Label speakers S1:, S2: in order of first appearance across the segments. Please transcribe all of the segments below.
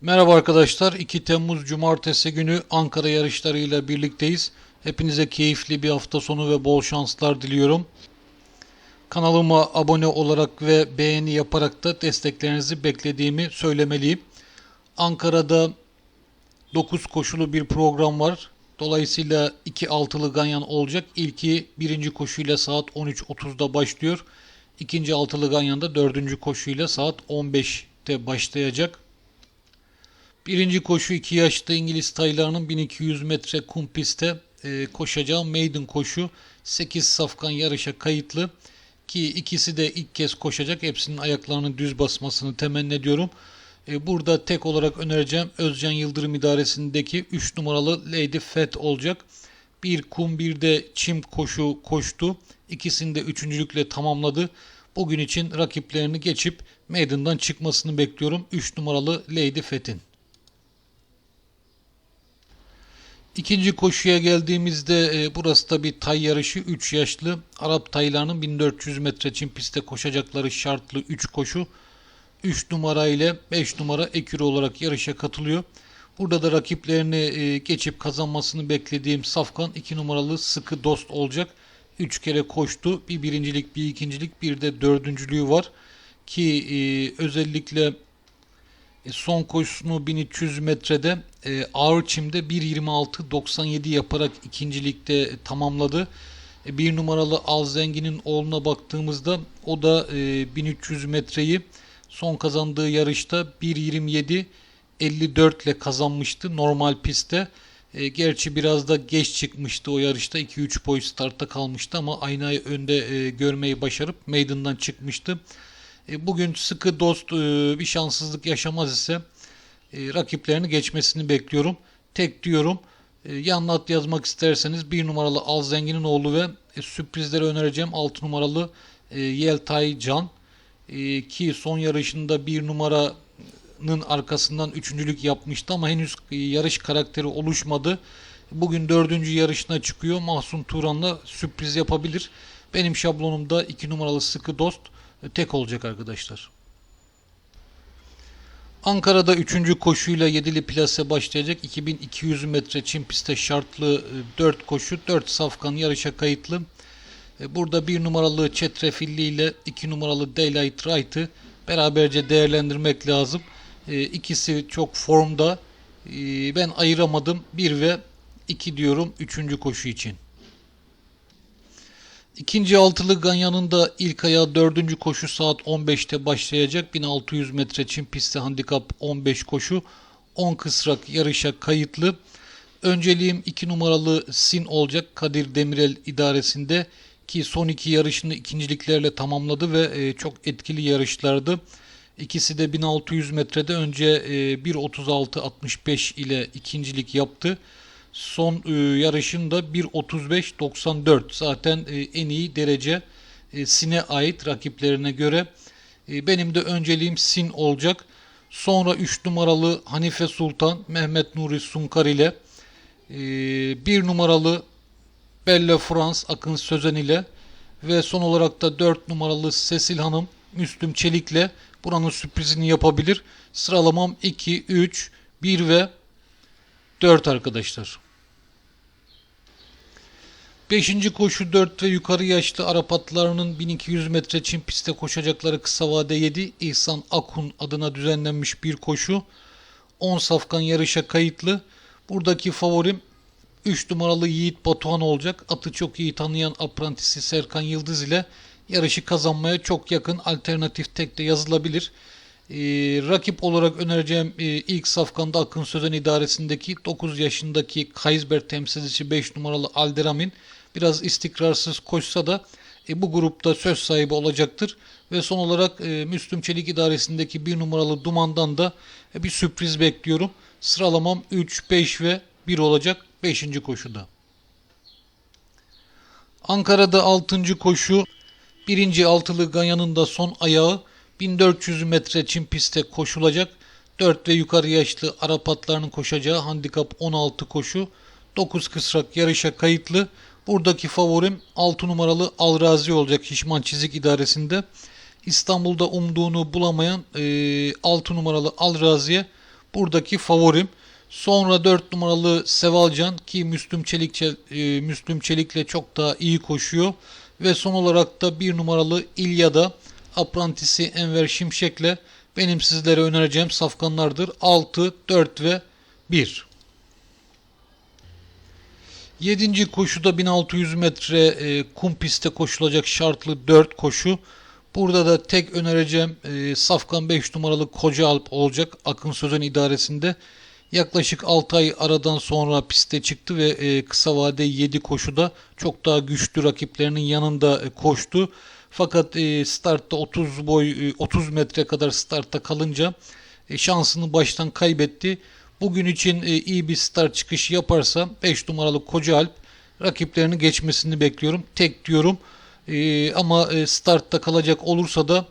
S1: Merhaba arkadaşlar. 2 Temmuz Cumartesi günü Ankara yarışlarıyla birlikteyiz. Hepinize keyifli bir hafta sonu ve bol şanslar diliyorum. Kanalıma abone olarak ve beğeni yaparak da desteklerinizi beklediğimi söylemeliyim. Ankara'da 9 koşulu bir program var. Dolayısıyla 2 altılı ganyan olacak. İlki birinci koşuyla saat 13.30'da başlıyor. İkinci altılı ganyan da dördüncü koşuyla saat 15'te başlayacak. Birinci koşu 2 yaşlı İngiliz taylarının 1200 metre kum pistte e, koşacağı maiden koşu 8 safkan yarışa kayıtlı ki ikisi de ilk kez koşacak. Hepsinin ayaklarının düz basmasını temenni ediyorum. E, burada tek olarak önereceğim Özcan Yıldırım idaresindeki 3 numaralı Lady Fat olacak. Bir kum bir de çim koşu koştu. İkisini de üçüncülükle tamamladı. Bugün için rakiplerini geçip meydandan çıkmasını bekliyorum. 3 numaralı Lady Fat'in. İkinci koşuya geldiğimizde e, burası da bir tay yarışı. 3 yaşlı Arap taylarının 1400 metre çim pistte koşacakları şartlı 3 koşu. 3 numara ile 5 numara ekür olarak yarışa katılıyor. Burada da rakiplerini e, geçip kazanmasını beklediğim Safkan 2 numaralı sıkı dost olacak. 3 kere koştu. Bir birincilik, bir ikincilik, bir de dördüncülüğü var. Ki e, özellikle son koşusunu 1300 metrede e, ağır çimde 1.26.97 yaparak ikincilikte tamamladı. E, bir numaralı Al Zengin'in oğluna baktığımızda o da e, 1300 metreyi son kazandığı yarışta 1.27 54 ile kazanmıştı normal pistte. E, gerçi biraz da geç çıkmıştı o yarışta. 2-3 boy startta kalmıştı ama aynayı önde e, görmeyi başarıp meydandan çıkmıştı. E, bugün sıkı dost e, bir şanssızlık yaşamaz ise e, rakiplerini geçmesini bekliyorum. Tek diyorum. E, yanına at yazmak isterseniz 1 numaralı Al Zengin'in oğlu ve e, sürprizleri önereceğim 6 numaralı e, Yeltay Can ki son yarışında 1 numaranın arkasından üçüncülük yapmıştı ama henüz yarış karakteri oluşmadı. Bugün dördüncü yarışına çıkıyor. Mahsun Turan'la sürpriz yapabilir. Benim şablonumda 2 numaralı sıkı dost tek olacak arkadaşlar. Ankara'da 3. koşuyla 7'li plase başlayacak. 2200 metre çim pistte şartlı 4 koşu 4 safkan yarışa kayıtlı. E, Burada 1 numaralı Çetrefilli ile 2 numaralı Daylight Right'ı beraberce değerlendirmek lazım. E, İkisi çok formda. E, Ben ayıramadım. 1 ve 2 diyorum 3. koşu için. İkinci altılı Ganyan'ın da ilk ayağı dördüncü koşu saat 15'te başlayacak. 1600 metre çim pistte handikap 15 koşu. 10 kısrak yarışa kayıtlı. Önceliğim 2 numaralı Sin olacak Kadir Demirel idaresinde ki son iki yarışını ikinciliklerle tamamladı ve e, çok etkili yarışlardı. İkisi de 1600 metrede önce e, 1.36.65 ile ikincilik yaptı. Son e, yarışında 1.35.94 zaten e, en iyi derece e, Sin'e ait rakiplerine göre. Benim de önceliğim Sin olacak. Sonra 3 numaralı Hanife Sultan Mehmet Nuri Sunkar ile 1 numaralı Belle France Akın Sözen ile ve son olarak da 4 numaralı Sesil Hanım Müslüm Çelik'le buranın sürprizini yapabilir. Sıralamam 2, 3, 1 ve 4 arkadaşlar. 5. koşu 4 ve yukarı yaşlı Arap atlarının 1200 metre çim pistte koşacakları kısa vade 7 İhsan Akun adına düzenlenmiş bir koşu. 10 safkan yarışa kayıtlı. Buradaki favorim 3 numaralı Yiğit Batuhan olacak. Atı çok iyi tanıyan aprantisi Serkan Yıldız ile yarışı kazanmaya çok yakın alternatif tek de yazılabilir. Ee, rakip olarak önereceğim e, ilk safkanda Akın Sözen idaresindeki 9 yaşındaki Kaysberg temsilcisi 5 numaralı Alderamin biraz istikrarsız koşsa da e, bu grupta söz sahibi olacaktır. Ve son olarak e, Müslüm Çelik idaresindeki 1 numaralı Duman'dan da e, bir sürpriz bekliyorum. Sıralamam 3, 5 ve 1 olacak 5. koşuda. Ankara'da 6. koşu 1. altılı Ganyan'ın da son ayağı 1400 metre çim pistte koşulacak. 4 ve yukarı yaşlı Arap atlarının koşacağı handikap 16 koşu. 9 kısrak yarışa kayıtlı. Buradaki favorim 6 numaralı Alrazi olacak Şişman Çizik idaresinde. İstanbul'da umduğunu bulamayan e, 6 numaralı Alrazi'ye buradaki favorim. Sonra 4 numaralı Sevalcan ki Müslüm Çelik e, Müslüm Çelik'le çok daha iyi koşuyor. Ve son olarak da 1 numaralı İlyada aprantisi Enver Şimşek'le benim sizlere önereceğim safkanlardır. 6, 4 ve 1. 7. koşuda 1600 metre e, kum pistte koşulacak şartlı 4 koşu. Burada da tek önereceğim e, Safkan 5 numaralı Koca Alp olacak Akın Sözen idaresinde. Yaklaşık 6 ay aradan sonra piste çıktı ve e, kısa vade 7 koşuda çok daha güçlü rakiplerinin yanında e, koştu. Fakat e, startta 30 boy e, 30 metre kadar startta kalınca e, şansını baştan kaybetti. Bugün için e, iyi bir start çıkışı yaparsa 5 numaralı Koca Alp rakiplerini geçmesini bekliyorum. Tek diyorum. E, ama e, startta kalacak olursa da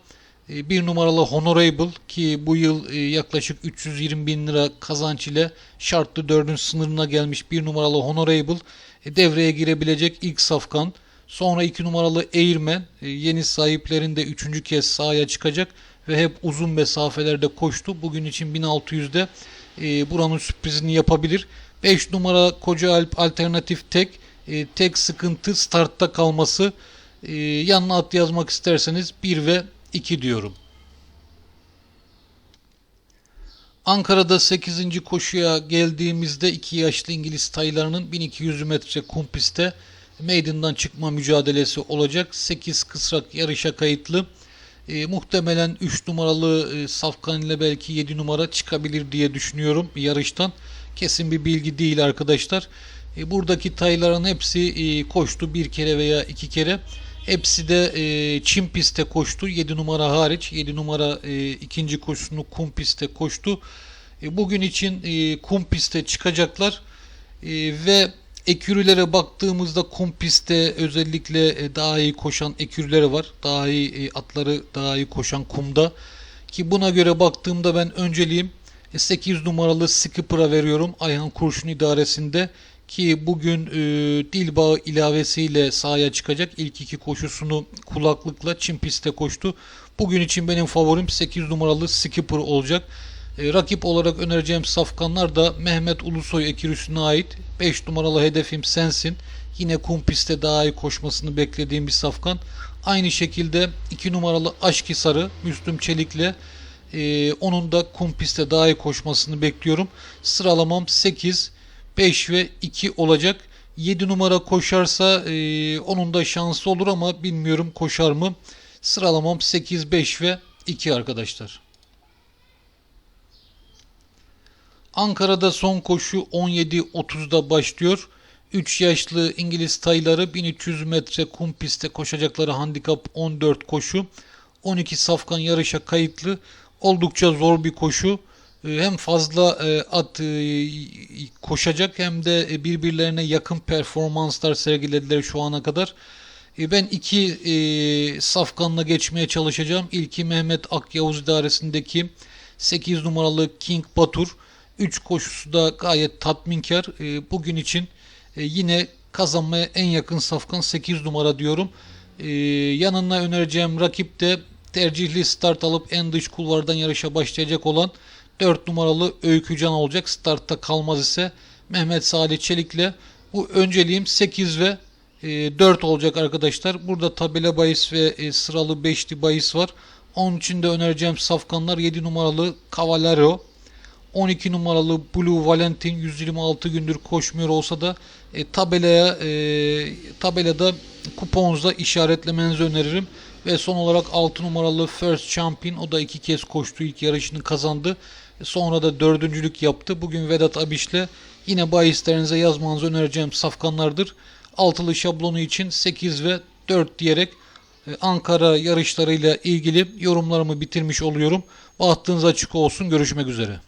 S1: e, bir numaralı Honorable ki bu yıl e, yaklaşık 320 bin lira kazanç ile şartlı dördün sınırına gelmiş bir numaralı Honorable e, devreye girebilecek ilk safkan. Sonra iki numaralı Airman yeni sahiplerinde üçüncü kez sahaya çıkacak ve hep uzun mesafelerde koştu. Bugün için 1600'de buranın sürprizini yapabilir. 5 numara Koca alternatif tek. Tek sıkıntı startta kalması. Yanına at yazmak isterseniz 1 ve 2 diyorum. Ankara'da 8. koşuya geldiğimizde 2 yaşlı İngiliz taylarının 1200 metre kum pistte meydandan çıkma mücadelesi olacak. 8 kısrak yarışa kayıtlı. E, muhtemelen 3 numaralı e, Safkan ile belki 7 numara çıkabilir diye düşünüyorum yarıştan. Kesin bir bilgi değil arkadaşlar. E, buradaki tayların hepsi e, koştu bir kere veya iki kere. Hepsi de e, çim pistte koştu. 7 numara hariç. 7 numara e, ikinci koşusunu kum pistte koştu. E, bugün için e, kum pistte çıkacaklar. E, ve ekürülere baktığımızda kum pistte özellikle e, daha iyi koşan ekürüleri var. Daha iyi e, atları daha iyi koşan kumda. Ki buna göre baktığımda ben önceliğim 8 e, numaralı Skipper'a veriyorum. Ayhan Kurşun idaresinde ki bugün e, dil bağı ilavesiyle sahaya çıkacak. İlk iki koşusunu kulaklıkla çim pistte koştu. Bugün için benim favorim 8 numaralı Skipper olacak. E, rakip olarak önereceğim safkanlar da Mehmet Ulusoy ekürüsüne ait. 5 numaralı hedefim sensin. Yine kum pistte daha iyi koşmasını beklediğim bir safkan. Aynı şekilde 2 numaralı Aşkisarı Müslüm Çelik'le e, onun da kum pistte daha iyi koşmasını bekliyorum. Sıralamam 8, 5 ve 2 olacak. 7 numara koşarsa e, onun da şansı olur ama bilmiyorum koşar mı. Sıralamam 8, 5 ve 2 arkadaşlar. Ankara'da son koşu 17.30'da başlıyor. 3 yaşlı İngiliz tayları 1300 metre kum pistte koşacakları handikap 14 koşu. 12 safkan yarışa kayıtlı. Oldukça zor bir koşu. Ee, hem fazla e, at e, koşacak hem de birbirlerine yakın performanslar sergilediler şu ana kadar. E, ben iki safkanla geçmeye çalışacağım. İlki Mehmet Akyavuz idaresindeki 8 numaralı King Batur. 3 koşusu da gayet tatminkar. Bugün için yine kazanmaya en yakın safkan 8 numara diyorum. Yanına önereceğim rakip de tercihli start alıp en dış kulvardan yarışa başlayacak olan 4 numaralı Öykücan olacak. Startta kalmaz ise Mehmet Salih Çelik'le bu önceliğim 8 ve 4 e, olacak arkadaşlar. Burada tabela bahis ve e, sıralı 5'li bahis var. Onun için de önereceğim safkanlar 7 numaralı Cavallero, 12 numaralı Blue Valentin 126 gündür koşmuyor olsa da e, tabelaya e, tabelada kuponunuzda işaretlemenizi öneririm. Ve son olarak 6 numaralı First Champion o da iki kez koştu ilk yarışını kazandı. Sonra da dördüncülük yaptı. Bugün Vedat Abiş'le yine bahislerinize yazmanızı önereceğim safkanlardır. Altılı şablonu için 8 ve 4 diyerek e, Ankara yarışlarıyla ilgili yorumlarımı bitirmiş oluyorum. Bahtınız açık olsun. Görüşmek üzere.